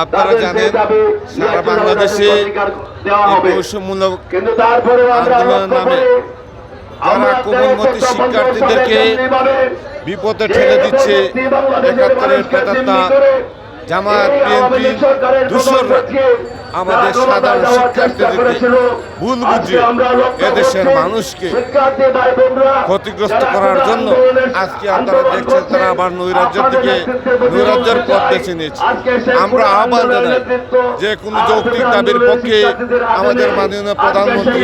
আপনারা জানেন, সারা বাংলাদেশে বৈষম্যমূলক লক্ষ্য নামে আমরা কোমলমতি শিক্ষার্থীদেরকে বিপদে ঠেলে দিচ্ছে একাত্তরের প্রেতাত্মা জামায়াত বিএনপি দূষররা আমাদের সাধারণ শিক্ষার্থীদেরকে ভুল বুঝে এদেশের মানুষকে ক্ষতিগ্রস্ত করার জন্য আজকে আপনারা দেখছেন তারা আবার নৈরাজ্যের দিকে নৈরাজ্যের পথ বেছে নিয়েছে। আমরা আহ্বান জানাই যে কোনো যৌক্তিক দাবির পক্ষে আমাদের মাননীয় প্রধানমন্ত্রী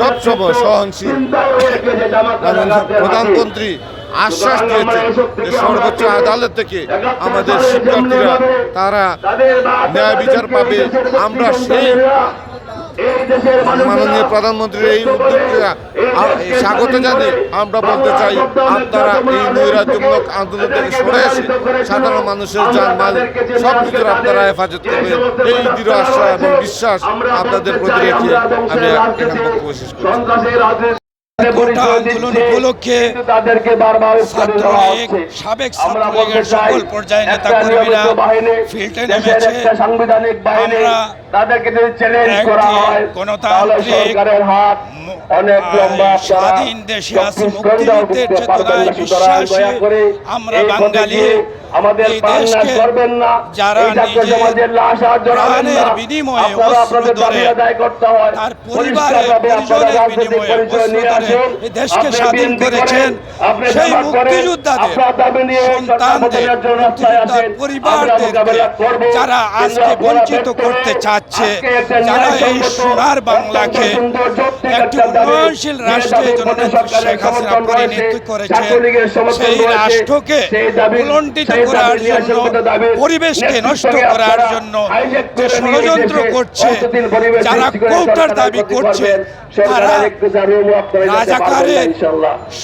সবসময় সহনশীল প্রধানমন্ত্রী আশ্বাস দিয়েছে যে সর্বোচ্চ আদালত থেকে আমাদের শিক্ষার্থীরা তারা ন্যায় বিচার পাবে। আমরা সেই মাননীয় প্রধানমন্ত্রীর এই উদ্যোগকে স্বাগত জানিয়ে আমরা বলতে চাই আপনারা এই নৈরাজ্যমূলক আন্দোলন থেকে সরে এসে সাধারণ মানুষের যান মাল সব কিছুর আপনারা হেফাজত করবেন। এই দৃঢ় আশা এবং বিশ্বাস আপনাদের প্রতি রেখে আমি এখানে বক্তব্য শেষ করছি। উপলক্ষে। সাবেক ছাত্রলীগের সকল পর্যায়ের একটা নেতাকর্মীরা ফিল্ডে নেমেছে। আমরা গণতান্ত্রিক স্বাধীন দেশে আছে মুক্তিযুদ্ধের চেতনায়। বিশ্বাসী আমরা বাঙালি আমাদের দেশকে যারা নিজের প্রাণের বিনিময়ে অস্ত্র ধরে তার পরিবারের পরিজনের বিনিময়ে অস্ত্র। এই দেশকে স্বাধীন করেছেন সেই মুক্তিযোদ্ধাদের সন্তানদের জন্য মুক্তিযোদ্ধার। পরিবারদেরকে যারা আজকে বঞ্চিত করতে চাচ্ছে যারা এই সোনার বাংলাকে একটি উন্নয়নশীল যে রাষ্ট্রে জননেত্রী শেখ হাসিনা পরিণত করেছেন সেই রাষ্ট্রকে উলণ্ঠিত করার জন্য পরিবেশকে নষ্ট করার জন্য যে ষড়যন্ত্র করছে যারা কৌটার দাবি করছে রাজাকারের।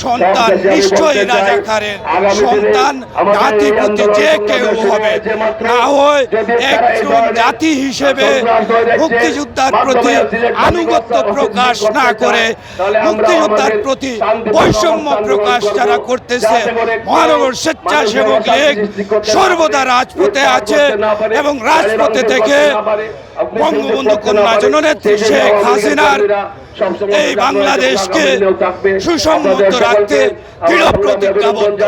সন্তান নিশ্চয়ই রাজাকারের সন্তান আমাদের জাতি প্রতি যে কেউ হবে না হয় একজন জাতি হিসেবে মুক্তিযোদ্ধার প্রতি আনুগত্য প্রকাশ না করে মুক্তিযোদ্ধার প্রতি বৈষম্য প্রকাশ যারা করতেছে মহানগর স্বেচ্ছাসেবক লীগ না সর্বদা রাজপথে আছে এবং রাজপথে থেকে বঙ্গবন্ধু কন্যা জননেত্রী শেখ হাসিনার এই বাংলাদেশকে আপনাদের রাখতে দৃঢ় আমরা প্রতিজ্ঞাবদ্ধ।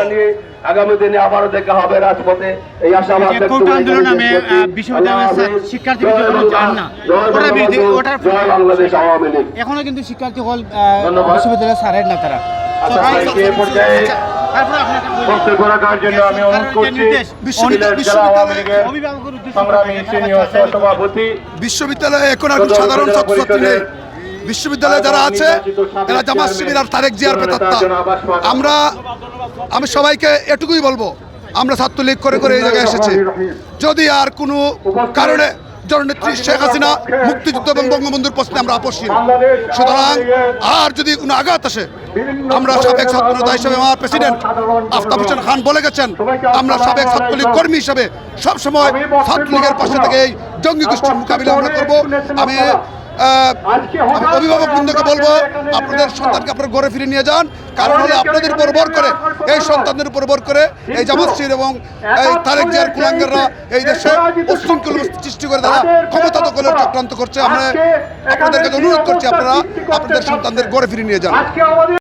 আগামী দিনে আবারও দেখা হবে রাজপথে। এই ব্যক্ত কোটা আন্দোলন। বিশ্ববিদ্যালয়ের শিক্ষার্থী না। বঙ্গবন্ধু, ওটার- জয় বাংলাদেশ আওয়ামী লীগ। এখনও কিন্তু শিক্ষার্থী হল। বিশ্ববিদ্যালয়ের ছাড়েন না তারা। আচ্ছা, আচ্ছা, তারপরে আপনাকে বলি। বক্তব্য রাখার জন্য আমি অনুরোধ করছি জেলা আওয়ামী লীগের সংগ্রামী সিনিয়র সহসভাপতি। বিশ্ববিদ্যালয়ে এখন আর সাধারণ ছাত্রছাত্রী নেই। বিশ্ববিদ্যালয়ে যারা আছে এরা জামাত শিবির আর তারেক জিয়ার প্রেতাত্মা আমরা আমি সবাইকে এটুকুই বলব আমরা ছাত্রলীগ করে করে এই জায়গায় এসেছি। যদি আর কোনো কারণে জননেত্রী শেখ হাসিনা মুক্তিযুদ্ধ এবং বঙ্গবন্ধুর প্রশ্নে আমরা আপসহীন সুতরাং আর যদি কোনো আঘাত আসে আমরা সাবেক ছাত্রনেতা হিসেবে আমার প্রেসিডেন্ট আফতাব হোসেন খান বলে গেছেন আমরা সাবেক ছাত্রলীগ কর্মী হিসেবে সবসময় ছাত্রলীগের পাশে থেকে এই জঙ্গি গোষ্ঠীর মোকাবিলা আমরা করব। আমি অভিভাবক বৃন্দকে বলব আপনাদের সন্তানকে আপনার ঘরে ফিরে নিয়ে যান কারণ হলে আপনাদের উপর বর করে এই সন্তানদের উপর বর করে এই জামাতশির এবং এই তারেক জিয়ার কুলাঙ্গাররা এই দেশে উশৃঙ্খল সৃষ্টি করে তারা ক্ষমতা দখলের চক্রান্ত করছে। আমরা আপনাদের কাছে অনুরোধ করছি আপনারা আপনাদের সন্তানদের ঘরে ফিরে নিয়ে যান।